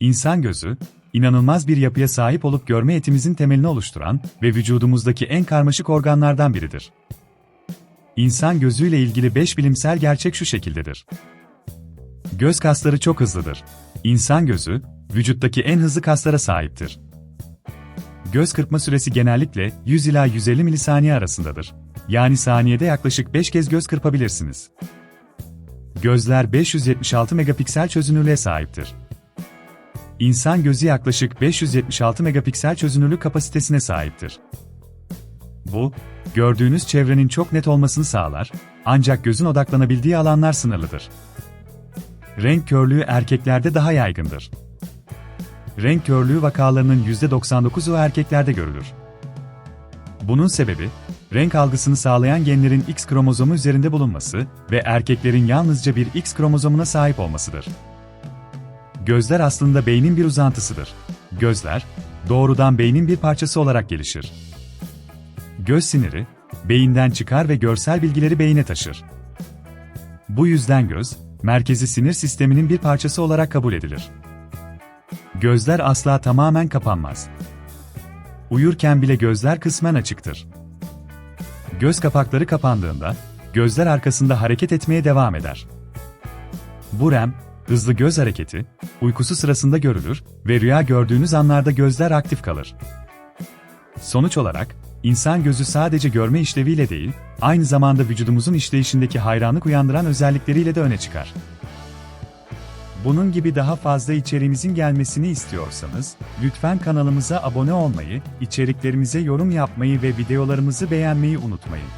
İnsan gözü, inanılmaz bir yapıya sahip olup görme yetimizin temelini oluşturan ve vücudumuzdaki en karmaşık organlardan biridir. İnsan gözüyle ilgili 5 bilimsel gerçek şu şekildedir. Göz kasları çok hızlıdır. İnsan gözü, vücuttaki en hızlı kaslara sahiptir. Göz kırpma süresi genellikle 100 ila 150 milisaniye arasındadır. Yani saniyede yaklaşık 5 kez göz kırpabilirsiniz. Gözler 576 megapiksel çözünürlüğe sahiptir. İnsan gözü yaklaşık 576 megapiksel çözünürlük kapasitesine sahiptir. Bu, gördüğünüz çevrenin çok net olmasını sağlar, ancak gözün odaklanabildiği alanlar sınırlıdır. Renk körlüğü erkeklerde daha yaygındır. Renk körlüğü vakalarının %99'u erkeklerde görülür. Bunun sebebi, renk algısını sağlayan genlerin X kromozomu üzerinde bulunması ve erkeklerin yalnızca bir X kromozomuna sahip olmasıdır. Gözler aslında beynin bir uzantısıdır. Gözler, doğrudan beynin bir parçası olarak gelişir. Göz siniri, beyinden çıkar ve görsel bilgileri beyine taşır. Bu yüzden göz, merkezi sinir sisteminin bir parçası olarak kabul edilir. Gözler asla tamamen kapanmaz. Uyurken bile gözler kısmen açıktır. Göz kapakları kapandığında, gözler arkasında hareket etmeye devam eder. Bu REM, hızlı göz hareketi, uykusu sırasında görülür ve rüya gördüğünüz anlarda gözler aktif kalır. Sonuç olarak, insan gözü sadece görme işleviyle değil, aynı zamanda vücudumuzun işleyişindeki hayranlık uyandıran özellikleriyle de öne çıkar. Bunun gibi daha fazla içeriğimizin gelmesini istiyorsanız, lütfen kanalımıza abone olmayı, içeriklerimize yorum yapmayı ve videolarımızı beğenmeyi unutmayın.